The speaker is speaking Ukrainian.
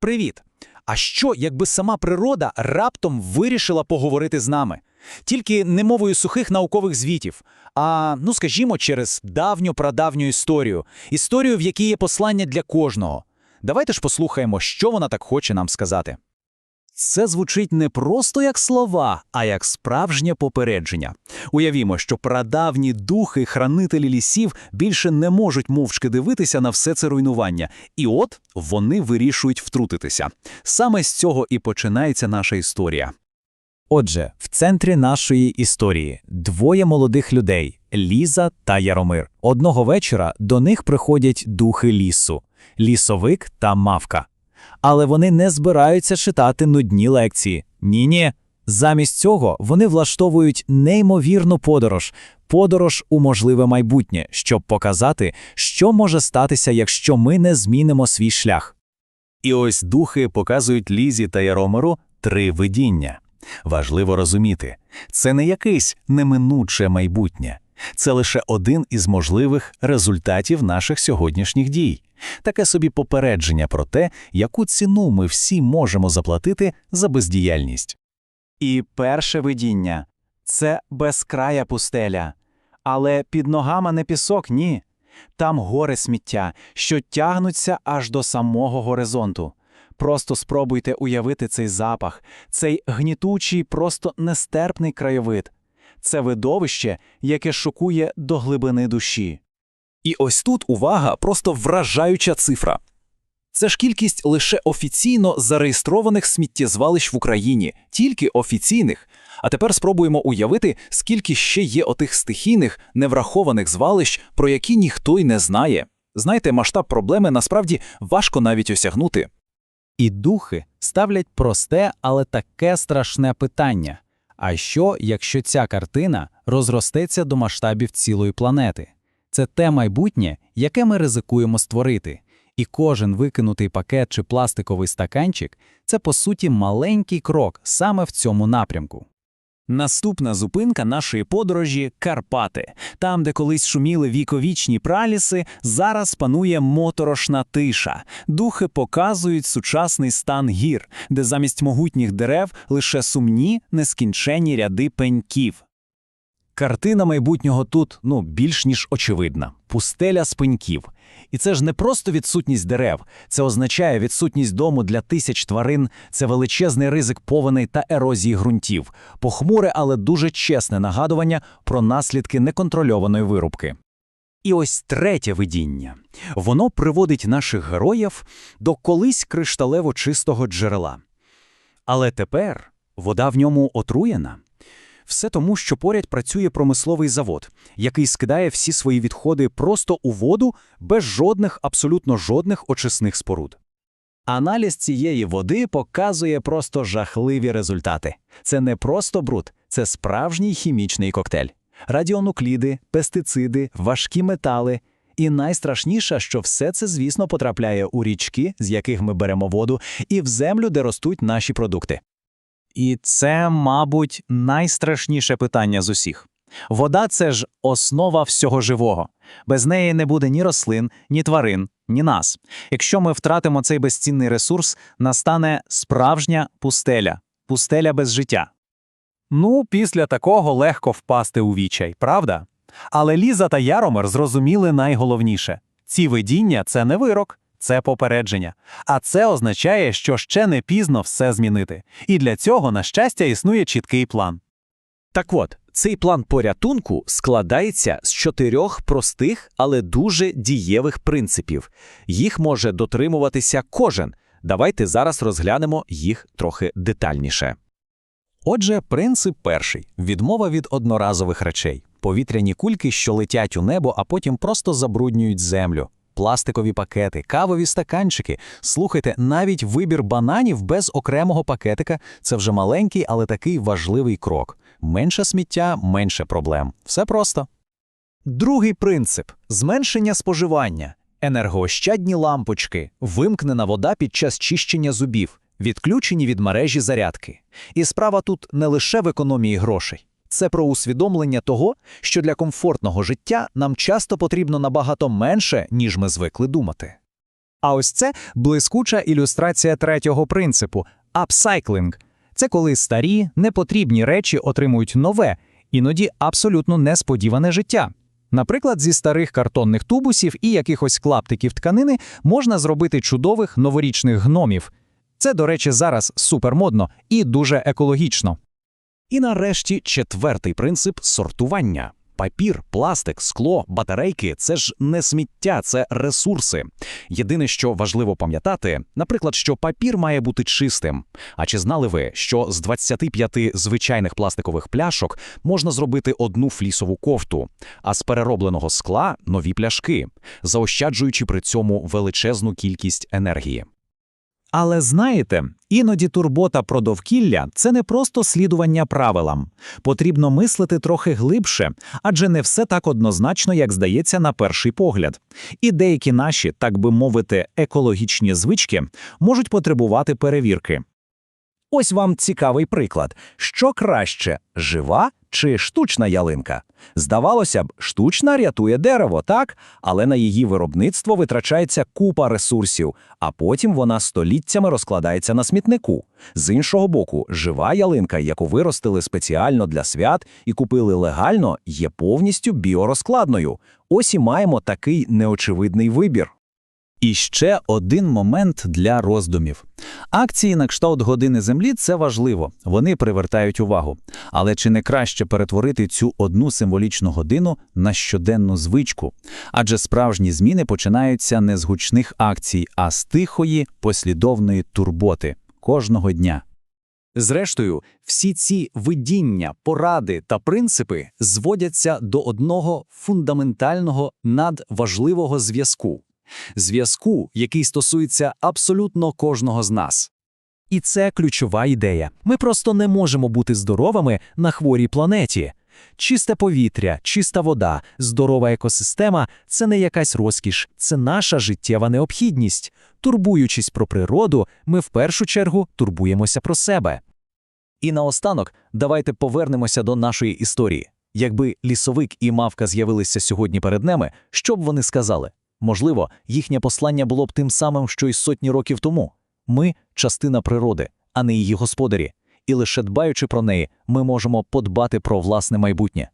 Привіт! А що, якби сама природа раптом вирішила поговорити з нами? Тільки не мовою сухих наукових звітів, а, ну скажімо, через давню-прадавню історію. Історію, в якій є послання для кожного. Давайте ж послухаємо, що вона так хоче нам сказати. Це звучить не просто як слова, а як справжнє попередження. Уявімо, що прадавні духи, хранителі лісів більше не можуть мовчки дивитися на все це руйнування. І от вони вирішують втрутитися. Саме з цього і починається наша історія. Отже, в центрі нашої історії двоє молодих людей Ліза та Яромир. Одного вечора до них приходять духи лісу лісовик та мавка. Але вони не збираються читати нудні лекції. Ні-ні. Замість цього вони влаштовують неймовірну подорож, подорож у можливе майбутнє, щоб показати, що може статися, якщо ми не змінимо свій шлях. І ось духи показують Лізі та Яромиру три видіння. Важливо розуміти, це не якесь неминуче майбутнє, це лише один із можливих результатів наших сьогоднішніх дій. Таке собі попередження про те, яку ціну ми всі можемо заплатити за бездіяльність. І перше видіння це безкрая пустеля. Але під ногами не пісок, ні. Там гори сміття, що тягнуться аж до самого горизонту. Просто спробуйте уявити цей запах, цей гнітучий, просто нестерпний краєвид. Це видовище, яке шокує до глибини душі. І ось тут увага, просто вражаюча цифра. Це ж кількість лише офіційно зареєстрованих сміттєзвалищ в Україні, тільки офіційних. А тепер спробуємо уявити, скільки ще є отих стихійних, неврахованих звалищ, про які ніхто й не знає. Знаєте, масштаб проблеми насправді важко навіть осягнути. І духи ставлять просте, але таке страшне питання. А що, якщо ця картина розростеться до масштабів цілої планети? Це те майбутнє, яке ми ризикуємо створити. І кожен викинутий пакет чи пластиковий стаканчик це по суті маленький крок саме в цьому напрямку. Наступна зупинка нашої подорожі Карпати. Там, де колись шуміли віковічні праліси, зараз панує моторошна тиша. Духи показують сучасний стан гір, де замість могутніх дерев лише сумні, нескінчені ряди пеньків. Картина майбутнього тут ну більш ніж очевидна пустеля з пеньків. І це ж не просто відсутність дерев, це означає відсутність дому для тисяч тварин, це величезний ризик повеней та ерозії ґрунтів, похмуре, але дуже чесне нагадування про наслідки неконтрольованої вирубки. І ось третє видіння. Воно приводить наших героїв до колись кришталево чистого джерела. Але тепер вода в ньому отруєна. Все тому, що поряд працює промисловий завод, який скидає всі свої відходи просто у воду без жодних, абсолютно жодних очисних споруд. Аналіз цієї води показує просто жахливі результати. Це не просто бруд, це справжній хімічний коктейль. Радіонукліди, пестициди, важкі метали. І найстрашніше, що все це, звісно, потрапляє у річки, з яких ми беремо воду, і в землю, де ростуть наші продукти. І це, мабуть, найстрашніше питання з усіх. Вода це ж основа всього живого. Без неї не буде ні рослин, ні тварин, ні нас. Якщо ми втратимо цей безцінний ресурс, настане справжня пустеля, пустеля без життя. Ну, після такого легко впасти у вічай, правда? Але Ліза та Яромир зрозуміли найголовніше ці видіння це не вирок, це попередження. А це означає, що ще не пізно все змінити. І для цього, на щастя, існує чіткий план. Так от, цей план порятунку складається з чотирьох простих, але дуже дієвих принципів. Їх може дотримуватися кожен. Давайте зараз розглянемо їх трохи детальніше. Отже, принцип перший відмова від одноразових речей, повітряні кульки, що летять у небо, а потім просто забруднюють землю. Пластикові пакети, кавові стаканчики. Слухайте, навіть вибір бананів без окремого пакетика це вже маленький, але такий важливий крок. Менше сміття, менше проблем. Все просто. Другий принцип зменшення споживання, енергоощадні лампочки, вимкнена вода під час чищення зубів, відключені від мережі зарядки. І справа тут не лише в економії грошей. Це про усвідомлення того, що для комфортного життя нам часто потрібно набагато менше, ніж ми звикли думати. А ось це блискуча ілюстрація третього принципу апсайклинг. Це коли старі, непотрібні речі отримують нове, іноді абсолютно несподіване життя. Наприклад, зі старих картонних тубусів і якихось клаптиків тканини можна зробити чудових новорічних гномів. Це, до речі, зараз супермодно і дуже екологічно. І нарешті четвертий принцип сортування. Папір, пластик, скло, батарейки це ж не сміття, це ресурси. Єдине, що важливо пам'ятати, наприклад, що папір має бути чистим. А чи знали ви, що з 25 звичайних пластикових пляшок можна зробити одну флісову кофту, а з переробленого скла нові пляшки, заощаджуючи при цьому величезну кількість енергії. Але знаєте, іноді турбота про довкілля це не просто слідування правилам. Потрібно мислити трохи глибше, адже не все так однозначно, як здається на перший погляд. І деякі наші, так би мовити, екологічні звички можуть потребувати перевірки. Ось вам цікавий приклад. Що краще, жива чи штучна ялинка? Здавалося б, штучна рятує дерево, так? Але на її виробництво витрачається купа ресурсів, а потім вона століттями розкладається на смітнику. З іншого боку, жива ялинка, яку виростили спеціально для свят і купили легально, є повністю біорозкладною. Ось і маємо такий неочевидний вибір. І ще один момент для роздумів. Акції на кшталт години землі це важливо, вони привертають увагу. Але чи не краще перетворити цю одну символічну годину на щоденну звичку? Адже справжні зміни починаються не з гучних акцій, а з тихої, послідовної турботи кожного дня. Зрештою, всі ці видіння, поради та принципи зводяться до одного фундаментального надважливого зв'язку. Зв'язку, який стосується абсолютно кожного з нас. І це ключова ідея. Ми просто не можемо бути здоровими на хворій планеті. Чисте повітря, чиста вода, здорова екосистема це не якась розкіш, це наша життєва необхідність. Турбуючись про природу, ми в першу чергу турбуємося про себе. І наостанок, давайте повернемося до нашої історії. Якби лісовик і мавка з'явилися сьогодні перед нами, що б вони сказали? Можливо, їхнє послання було б тим самим, що й сотні років тому. Ми частина природи, а не її господарі. І лише дбаючи про неї, ми можемо подбати про власне майбутнє.